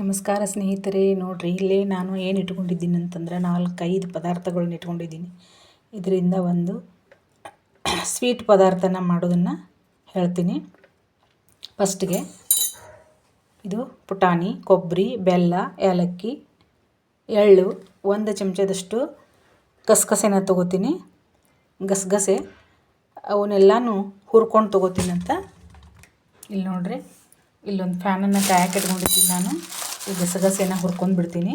ನಮಸ್ಕಾರ ಸ್ನೇಹಿತರೆ, ನೋಡ್ರಿ ಇಲ್ಲೇ ನಾನು ಏನು ಇಟ್ಕೊಂಡಿದ್ದೀನಿ ಅಂತಂದ್ರೆ ನಾಲ್ಕೈದು ಪದಾರ್ಥಗಳನ್ನ ಇಟ್ಕೊಂಡಿದ್ದೀನಿ. ಇದರಿಂದ ಒಂದು ಸ್ವೀಟ್ ಪದಾರ್ಥನ ಮಾಡೋದನ್ನು ಹೇಳ್ತೀನಿ. ಫಸ್ಟ್ಗೆ ಇದು ಪುಟಾಣಿ, ಕೊಬ್ಬರಿ, ಬೆಲ್ಲ, ಏಲಕ್ಕಿ, ಎಳ್ಳು, ಒಂದು ಚಮಚದಷ್ಟು ಗಸಗಸೆನ ತೊಗೋತೀನಿ. ಗಸಗಸೆ, ಅವನ್ನೆಲ್ಲನೂ ಹುರ್ಕೊಂಡು ತೊಗೋತೀನಿ ಅಂತ. ಇಲ್ಲಿ ನೋಡ್ರಿ. ಇಲ್ಲೊಂದು ಫ್ಯಾನನ್ನು ಕಾಯಕ್ಕೆ ಇಟ್ಕೊಂಡಿದ್ದೀನಿ ನಾನು. ಈ ಗಸಗಸೆನ ಹುರ್ಕೊಂಡು ಬಿಡ್ತೀನಿ.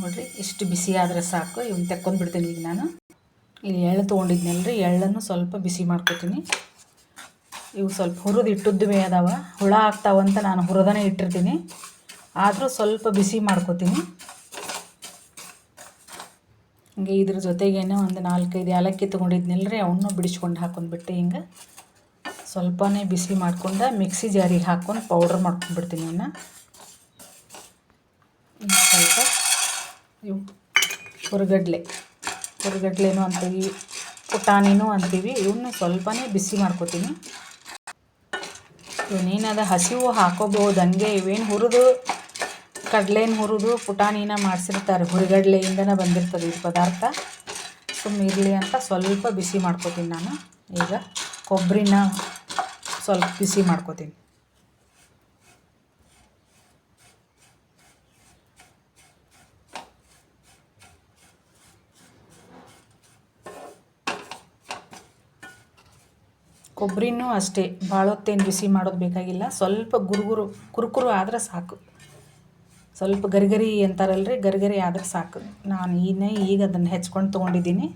ನೋಡಿರಿ ಇಷ್ಟು ಬಿಸಿ ಆದರೆ ಸಾಕು. ಇವನ್ನ ತೆಕ್ಕೊಂಡು ಬಿಡ್ತೀನಿ ಈಗ ನಾನು. ಇಲ್ಲಿ ಎಳ್ಳು ತೊಗೊಂಡಿದ್ನಲ್ರಿ. ಎಳ್ಳನ್ನು ಸ್ವಲ್ಪ ಬಿಸಿ ಮಾಡ್ಕೊತೀನಿ. ಇವು ಸ್ವಲ್ಪ ಹುರಿದು ಇಟ್ಟದ್ದು ಅದಾವ. ಹುಳ ಆಗ್ತಾವಂತ ನಾನು ಹುರದನೇ ಇಟ್ಟಿರ್ತೀನಿ. ಆದರೂ ಸ್ವಲ್ಪ ಬಿಸಿ ಮಾಡ್ಕೊತೀನಿ. ಹಿಂಗೆ ಇದ್ರ ಜೊತೆಗೇನೆ ಒಂದು ನಾಲ್ಕೈದು ಏಲಕ್ಕಿ ತೊಗೊಂಡಿದ್ನಲ್ರಿ. ಅವನ್ನೂ ಬಿಡಿಸ್ಕೊಂಡು ಹಾಕೊಂಡ್ಬಿಟ್ಟು ಹಿಂಗೆ. ಸ್ವಲ್ಪನೇ ಬಿಸಿ ಮಾಡ್ಕೊಂಡು, ಮಿಕ್ಸಿ ಜಾರಿಗೆ ಹಾಕ್ಕೊಂಡು ಪೌಡ್ರ್ ಮಾಡ್ಕೊಂಡ್ಬಿಡ್ತೀನಿ ಇನ್ನು. ಸ್ವಲ್ಪ ಇವು ಹುರ್ಗಡ್ಲೆ. ಹುರ್ಗಡ್ಲೆನೂ ಅಂತೀವಿ, ಪುಟಾಣಿನೂ ಅಂತೀವಿ, ಇವನ್ನ ಸ್ವಲ್ಪನೇ ಬಿಸಿ ಮಾಡ್ಕೊತೀನಿ. ಇವನೇನದ ಹಸಿವು ಹಾಕೋಬೋದು ಹಂಗೆ ಇವೇನು ಹುರಿದು, ಕಡಲೆನ ಹುರಿದು ಪುಟಾಣಿನ ಮಾಡಿಸಿರ್ತಾರೆ, ಹುರಿಗಡ್ಲೆಯಿಂದನೇ ಬಂದಿರ್ತದೆ ಇದು ಪದಾರ್ಥ. ಸುಮ್ಮನೆ ಇರಲಿ ಅಂತ ಸ್ವಲ್ಪ ಬಿಸಿ ಮಾಡ್ಕೊತೀನಿ ನಾನು. ಈಗ ಕೊಬ್ಬರಿನ ಸ್ವಲ್ಪ ಬಿಸಿ ಮಾಡ್ಕೋತೀನಿ. ಕೊಬ್ಬರಿನೂ ಅಷ್ಟೇ ಭಾಳ ಹೊತ್ತೇನು ಬಿಸಿ ಮಾಡೋದು ಬೇಕಾಗಿಲ್ಲ. ಸ್ವಲ್ಪ ಗುರುಗುರು, ಕುರುಕುರು ಆದ್ರೆ ಸಾಕು. ಸ್ವಲ್ಪ ಗರಿಗರಿ ಅಂತಾರಲ್ರಿ, ಗರಿಗರಿ ಆದ್ರೆ ಸಾಕು. ನಾನು ಈನೇ ಈಗ ಅದನ್ನು ಹೆಚ್ಕೊಂಡು ತೊಗೊಂಡಿದ್ದೀನಿ.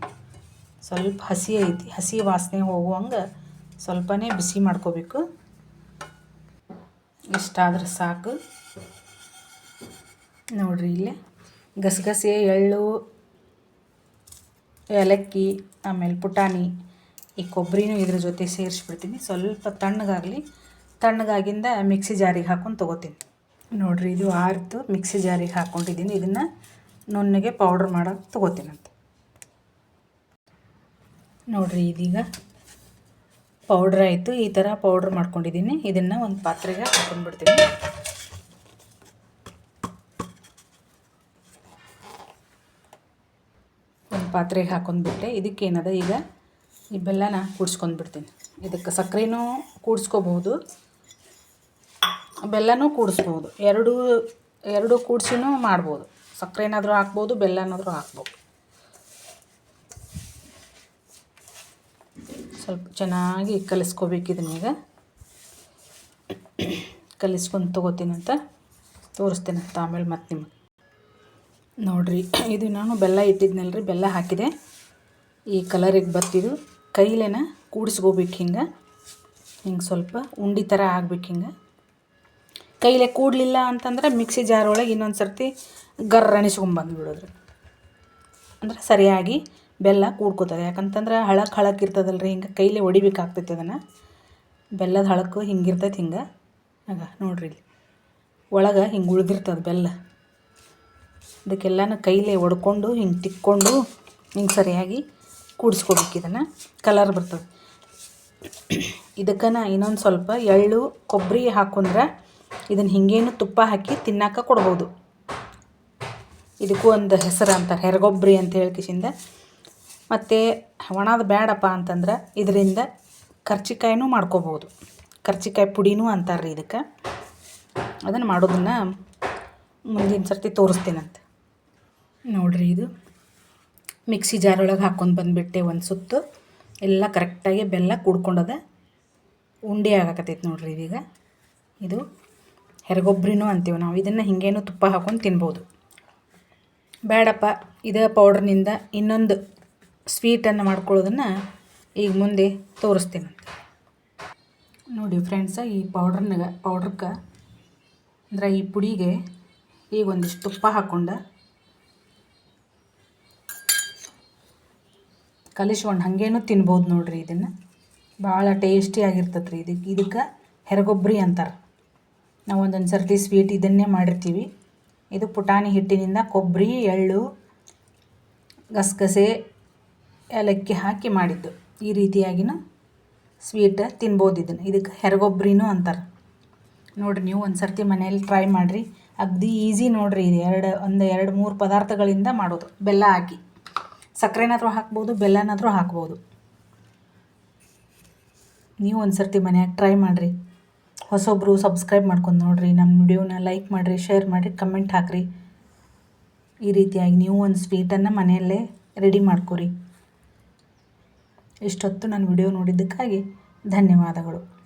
ಸ್ವಲ್ಪ ಹಸಿ ಐತಿ, ಹಸಿ ವಾಸನೆ ಹೋಗುವಂಗೆ ಸ್ವಲ್ಪನೇ ಬಿಸಿ ಮಾಡ್ಕೋಬೇಕು. ಇಷ್ಟಾದ್ರೆ ಸಾಕು. ನೋಡಿರಿ ಇಲ್ಲಿ ಗಸಗಸೆ, ಎಳ್ಳು, ಏಲಕ್ಕಿ, ಆಮೇಲೆ ಪುಟಾಣಿ, ಈ ಕೊಬ್ಬರಿನೂ ಇದ್ರ ಜೊತೆ ಸೇರಿಸ್ಬಿಡ್ತೀನಿ. ಸ್ವಲ್ಪ ತಣ್ಣಗಾಗಲಿ, ತಣ್ಣಗಾಗಿಂದ ಮಿಕ್ಸಿ ಜಾರಿಗೆ ಹಾಕೊಂಡು ತೊಗೋತೀನಿ. ನೋಡಿರಿ ಇದು ಆರ್ತು ಮಿಕ್ಸಿ ಜಾರಿಗೆ ಹಾಕ್ಕೊಂಡಿದ್ದೀನಿ ಇದನ್ನು ನುಣ್ಣಗೆ ಪೌಡ್ರ್ ಮಾಡೋಕೆ ತೊಗೋತೀನಂತೆ. ನೋಡಿರಿ ಇದೀಗ ಪೌಡ್ರ್ ಆಯಿತು. ಈ ಥರ ಪೌಡ್ರ್ ಮಾಡ್ಕೊಂಡಿದ್ದೀನಿ. ಇದನ್ನು ಒಂದು ಪಾತ್ರೆಗೆ ಹಾಕೊಂಡ್ಬಿಡ್ತೀನಿ. ಒಂದು ಪಾತ್ರೆಗೆ ಹಾಕೊಂಡ್ಬಿಟ್ಟೆ. ಇದಕ್ಕೇನದ ಈಗ? ಈ ಬೆಲ್ಲನ ಕೂಡಿಸ್ಕೊಂಡ್ಬಿಡ್ತೀನಿ. ಇದಕ್ಕೆ ಸಕ್ಕರೆನೂ ಕೂಡಿಸ್ಕೋಬಹುದು. ಬೆಲ್ಲನೂ ಕೂಡಿಸ್ಬೋದು. ಎರಡು ಎರಡು ಕೂಡಿಸಿನೂ ಮಾಡ್ಬೋದು. ಸಕ್ಕರೆನಾದರೂ ಹಾಕ್ಬೋದು, ಬೆಲ್ಲನಾದರೂ ಹಾಕ್ಬೋದು. ಸ್ವಲ್ಪ ಚೆನ್ನಾಗಿ ಕಲಿಸ್ಕೋಬೇಕು ಇದನ್ನೀಗ ಕಲಿಸ್ಕೊಂಡು ತೊಗೋತೀನಿ ಅಂತ ಆಮೇಲೆ ಮತ್ತೆ ನಿಮಗೆ. ನೋಡಿರಿ, ಇದು ನಾನು ಬೆಲ್ಲ ಇಟ್ಟಿದ್ನಲ್ರಿ, ಬೆಲ್ಲ ಹಾಕಿದೆ. ಈ ಕಲರಿಗೆ ಬರ್ತಿದ್ದು ಕೈಲೇನ ಕೂಡಿಸ್ಕೋಬೇಕು ಹಿಂಗೆ. ಹಿಂಗೆ ಸ್ವಲ್ಪ ಉಂಡಿ ಥರ ಆಗ್ಬೇಕು ಹಿಂಗೆ. ಕೈಲೇ ಕೂಡಲಿಲ್ಲ ಅಂತಂದ್ರೆ ಮಿಕ್ಸಿ ಜಾರ್ ಒಳಗೆ ಇನ್ನೊಂದು ಸರ್ತಿ ಗರ್ರ ಅನಿಸ್ಕೊಂಬಂದು ಅಂದ್ರೆ ಸರಿಯಾಗಿ ಬೆಲ್ಲ ಕೂಡ್ಕೋತದೆ ಯಾಕಂತಂದ್ರೆ ಹಳಕ್ಕೆ ಹಳಕ್ಕೆ ಇರ್ತದಲ್ಲ ರೀ ಹಿಂಗೆ ಕೈಲೇ ಹೊಡಿಬೇಕಾಗ್ತೈತೆ ಅದನ್ನು. ಬೆಲ್ಲದ ಹಳಕ್ಕು ಹಿಂಗೆ ಇರ್ತೈತೆ ಹಿಂಗೆ. ಆಗ ನೋಡಿರಿ ಇಲ್ಲಿ. ಒಳಗೆ ಹಿಂಗೆ ಉಳ್ದಿರ್ತದೆ ಬೆಲ್ಲ. ಅದಕ್ಕೆಲ್ಲನೂ ಕೈಲೇ ಒಡ್ಕೊಂಡು, ಹಿಂಗೆ ತಿಕ್ಕೊಂಡು, ಹಿಂಗೆ ಸರಿಯಾಗಿ ಕೂಡಿಸ್ಕೋಬೇಕು ಇದನ್ನು. ಕಲರ್ ಬರ್ತದೆ. ಇದಕ್ಕನ ಇನ್ನೊಂದು ಸ್ವಲ್ಪ ಎಳ್ಳು ಕೊಬ್ಬರಿ ಹಾಕೊಂಡ್ರೆ ಇದನ್ನು ಹಿಂಗೇನು ತುಪ್ಪ ಹಾಕಿ ತಿನ್ನಕ್ಕೆ ಕೊಡ್ಬೋದು. ಇದಕ್ಕೂ ಒಂದು ಹೆಸರು ಅಂತಾರೆ ಹೆರಗೊಬ್ಬರಿ ಅಂತ ಹೇಳಿ ಕಿಶಿಂದ. ಮತ್ತು ಒಣದು ಬೇಡಪ್ಪ ಅಂತಂದ್ರೆ ಇದರಿಂದ ಕರ್ಚಿಕಾಯಿನೂ ಮಾಡ್ಕೋಬೋದು. ಕರ್ಚಿಕಾಯಿ ಪುಡಿನೂ ಅಂತಾರೆ ರೀ ಇದಕ್ಕೆ. ಅದನ್ನು ಮಾಡೋದನ್ನು ಮುಂದಿನ ಸರ್ತಿ ತೋರಿಸ್ತೀನಂತೆ. ನೋಡಿರಿ ಇದು. ಮಿಕ್ಸಿ ಜಾರೊಳಗೆ ಹಾಕ್ಕೊಂಡು ಬಂದುಬಿಟ್ಟೆ ಒಂದು ಸುತ್ತು. ಎಲ್ಲ ಕರೆಕ್ಟಾಗಿ ಬೆಲ್ಲ ಕೂಡ್ಕೊಂಡದ ಉಂಡೆ ಆಗಕತ್ತೈತಿ ನೋಡಿರಿ ಇದೀಗ. ಇದು ಹೆರಗೊಬ್ಬರಿನೂ ಅಂತೀವಿ ನಾವು. ಇದನ್ನು ಹಿಂಗೇನು ತುಪ್ಪ ಹಾಕ್ಕೊಂಡು ತಿನ್ಬೋದು. ಬೇಡಪ್ಪ ಇದೇ ಪೌಡ್ರ್ನಿಂದ ಇನ್ನೊಂದು ಸ್ವೀಟನ್ನು ಮಾಡ್ಕೊಳ್ಳೋದನ್ನು ಈಗ ಮುಂದೆ ತೋರಿಸ್ತೀನಂತೆ ನೋಡಿ ಫ್ರೆಂಡ್ಸ, ಈ ಪೌಡ್ರನ್ನಾಗ ಪೌಡ್ರಕ್ಕೆ ಅಂದ್ರೆ ಈ ಪುಡಿಗೆ ಈಗ ಒಂದಿಷ್ಟು ತುಪ್ಪ ಹಾಕ್ಕೊಂಡು ಕಲಿಸ್ಕೊಂಡು ಹಾಗೇನು ತಿನ್ಬೋದು ನೋಡಿರಿ ಇದನ್ನು. ಭಾಳ ಟೇಸ್ಟಿಯಾಗಿರ್ತದೆ ರೀ ಇದಕ್ಕೆ ಇದಕ್ಕೆ ಹೆರಗೊಬ್ಬರಿ ಅಂತಾರೆ. ನಾವು ಒಂದೊಂದು ಸರ್ತಿ ಸ್ವೀಟ್ ಇದನ್ನೇ ಮಾಡಿರ್ತೀವಿ. ಇದು ಪುಟಾಣಿ ಹಿಟ್ಟಿನಿಂದ ಕೊಬ್ಬರಿ, ಎಳ್ಳು, ಗಸಗಸೆ ಏಲಕ್ಕಿ ಹಾಕಿ ಮಾಡಿದ್ದು. ಈ ರೀತಿಯಾಗಿನ ಸ್ವೀಟ್ ತಿನ್ಬೋದು ಇದನ್ನು. ಇದಕ್ಕೆ ಹೆರಗೊಬ್ಬರಿನೂ ಅಂತಾರೆ. ನೋಡಿರಿ, ನೀವು ಒಂದು ಸರ್ತಿ ಮನೆಯಲ್ಲಿ ಟ್ರೈ ಮಾಡಿರಿ. ಅಗ್ದಿ ಈಸಿ ನೋಡಿರಿ ಇದು. ಎರಡು, ಒಂದು, ಎರಡು, ಮೂರು ಪದಾರ್ಥಗಳಿಂದ ಮಾಡೋದು. ಬೆಲ್ಲ ಹಾಕಿ. ಸಕ್ಕರೆನಾದರೂ ಹಾಕ್ಬೋದು, ಬೆಲ್ಲನಾದರೂ ಹಾಕ್ಬೋದು. ನೀವು ಒಂದು ಸರ್ತಿ ಮನೆಯಾಗ ಟ್ರೈ ಮಾಡಿರಿ. ಹೊಸೊಬ್ಬರು ಸಬ್ಸ್ಕ್ರೈಬ್ ಮಾಡ್ಕೊಂಡು ನೋಡಿರಿ. ನಮ್ಮ ವಿಡಿಯೋನ ಲೈಕ್ ಮಾಡಿರಿ ಶೇರ್ ಮಾಡಿರಿ ಕಮೆಂಟ್ ಹಾಕಿರಿ. ಈ ರೀತಿಯಾಗಿ ನೀವು ಒಂದು ಸ್ವೀಟನ್ನು ಮನೆಯಲ್ಲೇ ರೆಡಿ ಮಾಡ್ಕೊರಿ. ಇಷ್ಟೊತ್ತು ನನ್ನ ವಿಡಿಯೋ ನೋಡಿದ್ದಕ್ಕಾಗಿ ಧನ್ಯವಾದಗಳು.